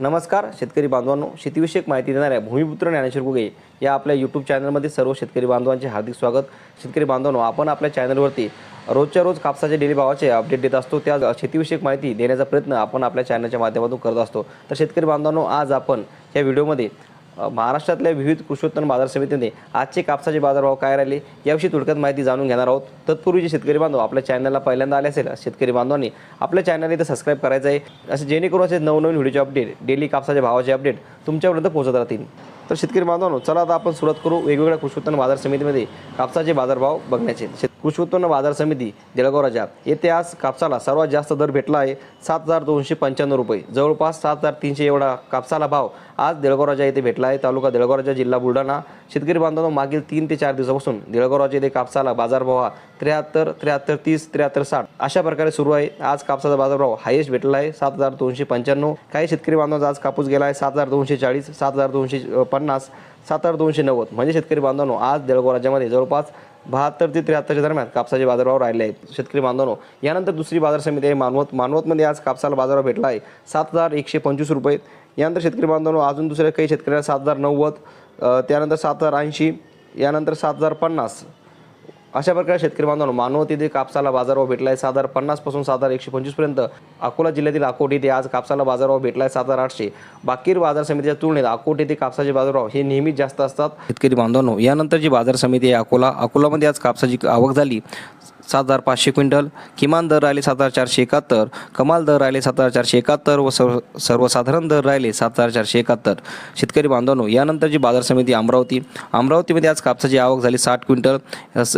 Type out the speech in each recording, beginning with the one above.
नमस्कार शेतकरी बांधवांनो. शेतीविषयक माहिती देणाऱ्या भूमिपुत्र ज्ञानेश्वर गुगे या आपल्या यूट्यूब चॅनलमध्ये सर्व शेतकरी बांधवांचे हार्दिक स्वागत. शेतकरी बांधवांनो आपण आपल्या चॅनलवरती रोजच्या रोज कापसाच्या डेली भावाचे अपडेट देत असतो. त्या शेतीविषयक माहिती देण्याचा प्रयत्न आपण आपल्या चॅनलच्या माध्यमातून करत असतो. तर शेतकरी बांधवांनो आज आपण या व्हिडिओमध्ये महाराष्ट्रातल्या विविध कृषी उत्पन्न बाजार समितीमध्ये आजचे कापसाचे बाजारभाव काय राहिले याविषयी थोडक्यात माहिती जाणून घेणार आहोत. तत्पूर्वी जे शेतकरी बांधव आपल्या चॅनलला पहिल्यांदा आले असेल शेतकरी बांधवांनी आपल्या चॅनलला इथं सबस्क्राईब करायचं आहे. असे जेणेकरून असे नवनवीन व्हिडिओचे अपडेट डेली कापसाच्या भावाचे अपडेट तुमच्यापर्यंत पोहोचत राहतील. तर शेतकरी बांधवांनो चला आता आपण सुरुवात करू. वेगवेगळ्या कृषी उत्पन्न बाजार समितीमध्ये कापसाचे बाजारभाव बघण्याचे. शेत कृषी उत्पन्न बाजार समिती देळगाव राजा. येथे आज कापसाला सर्वात जास्त दर भेटला आहे सात हजार दोनशे पंच्याण्णव रुपये. जवळपास सात हजार तीनशे एवढा कापसाला भाव आज देळगाव राजा येथे भेटला आहे. तालुका देळगाव राजा जिल्हा बुलढाणा. शेतकरी बांधवांनो मागील तीन ते चार दिवसापासून देळगाव राजा येथे कापसाला बाजारभाव हा त्र्याहत्तर त्र्याहत्तर तीस त्र्याहत्तर साठ अशा प्रकारे सुरू आहे. आज कापसाचा बाजारभाव हायेस्ट भेटला आहे सात हजार दोनशे पंच्याण्णव. काही शेतकरी बांधवांचा आज कापूस गेला आहे सात हजार दोनशे चाळीस सात हजार दोनशे पन्नास. सात हजार दोनशे नव्वद. म्हणजे शेतकरी बांधवांनो आज देळगाव राज्यामध्ये जवळपास बहात्तर ते त्र्याहत्तरच्या दरम्यान कापसाचे बाजारभाव राहिले आहेत. शेतकरी बांधवांनो यानंतर दुसरी बाजार समिती आहे मानवत. मानवतमध्ये आज कापसाला बाजारभाव भेटला आहे. सात हजार एकशे पंचवीस रुपये. यानंतर शेतकरी बांधवांनो अजून दुसऱ्या काही शेतकऱ्यांना सात हजार नव्वद त्यानंतर सात हजार ऐंशी यानंतर सात हजार पन्नास. अशा प्रकारे शेतकरी बांधवांनो मानवत येथे कापसाला बाजारभाव भेटला आहे सात पन्नासपासून सात हजार एकशे पंचवीसपर्यंत. अकोला जिल्ह्यातील अकोट येथे आज कापसाला बाजारभाव भेटला आहे सात हजार आठशे. बाकीर बाजार समितीच्या तुलनेत अकोट येथे कापसाचे बाजारभाव हे नेहमीच जास्त असतात. शेतकरी बांधवांनो यानंतर जी बाजार समिती आहे अकोला. अकोलामध्ये आज कापसाची आवक झाली. सात हजार पाचशे क्विंटल किमान दर राहिले सात हजार चारशे एकाहत्तर कमाल दर राहिले सात हजार चारशे एकाहत्तर व सर्व सर्वसाधारण दर राहिले सात हजार चारशे एकाहत्तर. शेतकरी बांधवांनो यानंतर जी बाजार समिती अमरावती अमरावतीमध्ये आज कापसाची आवक झाली साठ क्विंटल.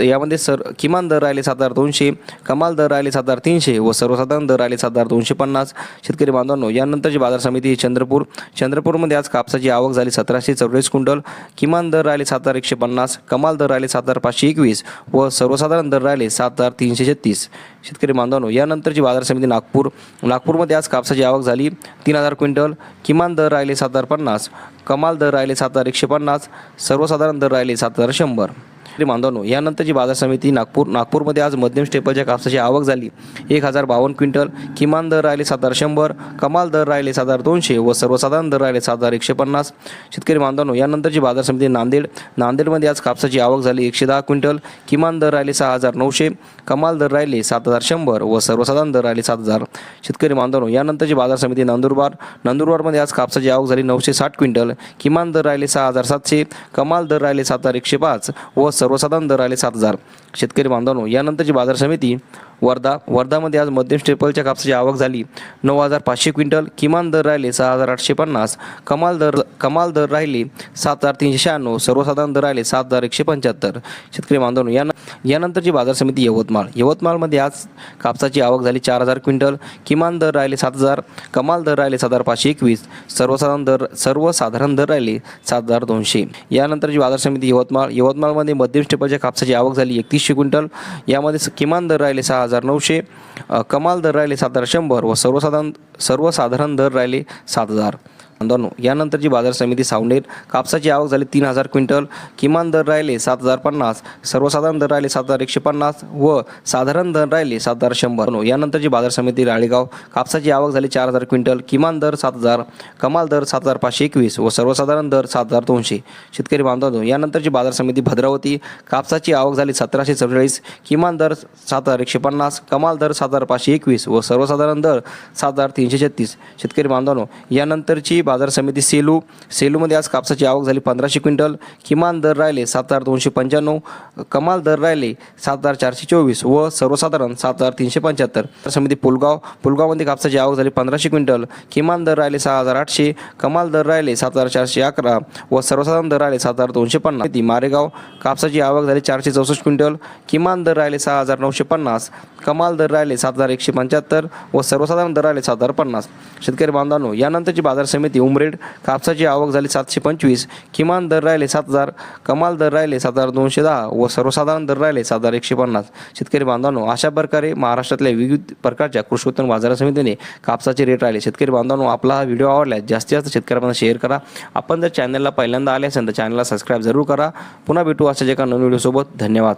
यामध्ये सर किमान दर राहिले सात हजार दोनशे कमाल दर राहिले सात हजार तीनशे व सर्वसाधारण दर राहिले सात हजार दोनशे पन्नास. शेतकरी बांधवांनो यानंतरची बाजार समिती ही चंद्रपूर चंद्रपूरमध्ये आज कापसाची आवक झाली सतराशे चौवेचाळीस क्विंटल. किमान दर राहिले सात हजार एकशे पन्नास कमाल दर राहिले सात हजार पाचशे एकवीस व सर्वसाधारण दर राहिले सात हजार तीनशे छत्तीस. शेतकरी बांधवांनो यानंतरची बाजार समिती नागपूर. नागपूरमध्ये आज कापसाची आवक झाली. तीन हजार क्विंटल. किमान दर राहिले सात हजार पन्नास. कमाल दर राहिले सात हजार एकशे पन्नास. सर्वसाधारण दर राहिले सात हजार शंभर. शेतकरी बांधवांनो यानंतरची बाजार समिती नागपूर नागपूरमध्ये आज मध्यम स्टेपलच्या कापसाची आवक झाली. एक हजार बावन्न क्विंटल किमान दर राहिले सात हजार शंभर कमाल दर राहिले सात हजार दोनशे व सर्वसाधारण दर राहिले सात हजार एकशे पन्नास. शेतकरी बांधवांनो यानंतरची बाजार समिती नांदेड नांदेडमध्ये आज कापसाची आवक झाली एकशे दहा क्विंटल किमान दर राहिले सहा हजार नऊशे कमाल दर राहिले सात हजार शंभर व सर्वसाधारण दर राहिले सात हजार. शेतकरी बांधवांनो यानंतरची बाजार समिती नंदुरबार नंदुरबारमध्ये आज कापसाची आवक झाली नऊशे साठ क्विंटल किमान दर राहिले सहा हजार सातशे कमाल दर राहिले सात हजार एकशे पाच व सर्वसाधारण दर आले सात हजार. शेतकरी बांधवांनो यानंतरची बाजार समिती वर्धा. वर्धामध्ये आज मध्यम स्टेपलच्या कापसाची आवक झाली. नऊ हजार पाचशे क्विंटल किमान दर राहिले सहा हजार आठशे पन्नास. कमाल दर कमाल दर राहिले सात हजार तीनशे शहाण्णव. सर्वसाधारण दर राहिले सात हजार एकशे पंच्याहत्तर. शेतकरी बांधवांनो यान यानंतरची बाजार समिती यवतमाळ. यवतमाळमध्ये आज कापसाची आवक झाली चार हजार क्विंटल किमान दर राहिले सात हजार कमाल दर राहिले सात हजार पाचशे एकवीस. सर्वसाधारण दर सर्वसाधारण दर राहिले सात हजार दोनशे. यानंतरची बाजार समिती यवतमाळ. यवतमाळमध्ये मध्यम स्टेपलच्या कापसाची आवक झाली एकतीसशे क्विंटल यामध्ये स- किमान दर राहिले सहा हजार नऊशे कमाल दर राहिले सात हजार शंभर व सर्वसाधारण सर्वसाधारण दर राहिले सात हजार. बांधवांनो यानंतरची बाजार समिती सावनेर कापसाची आवक झाली तीन हजार क्विंटल. किमान दर राहिले सात हजार पन्नास. सर्वसाधारण दर राहिले सात हजार एकशे पन्नास व साधारण दर राहिले सात हजार शंभर. नो यानंतरची बाजार समिती राळेगाव कापसाची आवक झाली चार हजार क्विंटल. किमान दर सात हजार कमाल दर सात हजार पाचशे एकवीस व सर्वसाधारण दर सात हजार दोनशे. शेतकरी बांधवांनो यानंतरची बाजार समिती भद्रावती कापसाची आवक झाली सतराशे चव्वेचाळीस. किमान दर सात हजार एकशे पन्नास कमाल दर सात हजार पाचशे एकवीस व सर्वसाधारण दर सात हजार तीनशे छत्तीस. शेतकरी बांधवांनो यानंतरची बाजार समिती सेलू. सेलूमध्ये आज कापसाची आवक झाली पंधराशे क्विंटल. किमान दर राहिले सात हजार दोनशे पंच्याण्णव. कमाल दर राहिले सात हजार चारशे चोवीस व सर्वसाधारण सात हजार तीनशे पंच्याहत्तर. बाजार समिती पुलगाव. पुलगावमध्ये कापसाची आवक झाली पंधराशे क्विंटल. किमान दर राहिले सहा हजार आठशे. कमाल दर राहिले सात हजार चारशे अकरा व सर्वसाधारण दर राहिले सात हजार दोनशे पन्नास. मारेगाव. कापसाची आवक झाली चारशे चौसष्ट क्विंटल. किमान दर राहिले सहा हजार नऊशे पन्नास. कमाल दर राहिले सात हजार एकशे पंच्याहत्तर व सर्वसाधारण दर राहिले सात हजार पन्नास. शेतकरी बांधवांनो यानंतरची बाजार समिती उमरेड. कापसाची आवक झाली सातशे पंचवीस. किमान दर राहिले सात हजार. कमाल दर राहिले सात हजार दोनशे दहा. व सर्वसाधारण दर राहिले सात हजार एकशे पन्नास. शेतकरी बांधवांनो अशा प्रकारे महाराष्ट्रातल्या विविध प्रकारच्या कृषी उत्पन्न बाजार समितीने कापसाचे रेट राहिले. शेतकरी बांधवांनो आपला हा व्हिडिओ आवडला जास्तीत जास्त शेतकऱ्यांना शेअर करा. आपण जर चॅनलला पहिल्यांदा आले असेल तर चॅनलला सबस्क्राईब जरूर करा. पुन्हा भेटू अशाच एका नवीन व्हिडिओसोबत धन्यवाद.